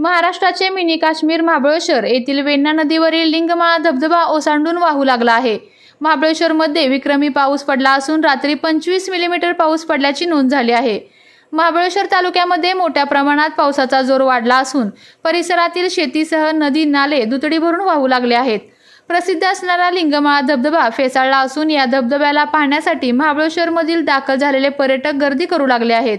महाराष्ट्राचे मिनी काश्मीर महाबळेश्वर येथील वेण्णा नदीवरील लिंगमाळा धबधबा ओसांडून वाहू लागला आहे. महाबळेश्वरमध्ये विक्रमी पाऊस पडला असून रात्री पंचवीस मिलीमीटर पाऊस पडल्याची नोंद झाली आहे. महाबळेश्वर तालुक्यामध्ये मोठ्या प्रमाणात पावसाचा जोर वाढला असून परिसरातील शेतीसह नदी नाले दुतडी भरून वाहू लागले आहेत. प्रसिद्ध असणारा लिंगमाळा धबधबा फेसाळला असून या धबधब्याला पाहण्यासाठी महाबळेश्वरमधील दाखल झालेले पर्यटक गर्दी करू लागले आहेत.